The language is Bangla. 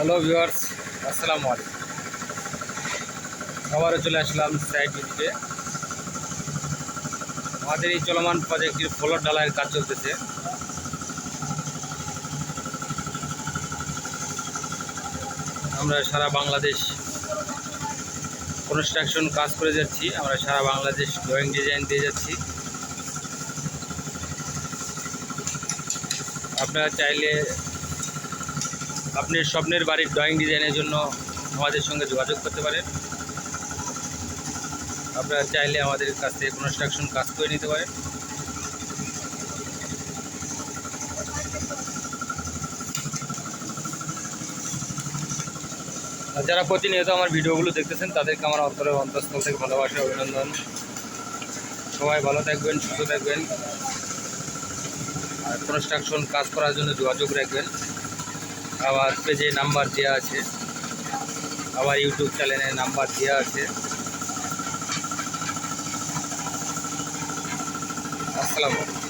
হ্যালো ভিউয়ার্স আসসালামু আলাইকুম। আবারও চলে আসলাম সাইড ভিজিটে আমাদের এই চলমান প্রজেক্টটির ফ্লোর ঢালাইয়ের কাজ চলতেছে। আমরা সারা বাংলাদেশ কনস্ট্রাকশন কাজ করে যাচ্ছি। আমরা সারা বাংলাদেশ ড্রয়িং ডিজাইন দিয়ে যাচ্ছি। আপনারা চাইলে আপনি স্বপ্নের বাড়ির ড্রয়িং ডিজাইনের জন্য আমাদের সঙ্গে যোগাযোগ করতে পারেন। আপনারা চাইলে আমাদের কাছ থেকে কনস্ট্রাকশন কাজ করে নিতে পারেন। আর যারা প্রতিনিয়ত আমার ভিডিওগুলো দেখতেছেন, তাদেরকে আমার অন্তরের অন্তঃস্থল থেকে ভালোবাসা, অভিনন্দন। সবাই ভালো থাকবেন, সুস্থ থাকবেন। আর কনস্ট্রাকশন কাজ করার জন্য যোগাযোগ রাখবেন। আবার পেজে নাম্বার দেওয়া আছে। আবার ইউটিউব চ্যানেলে নাম্বার দেওয়া আছে। আসসালামু আলাইকুম।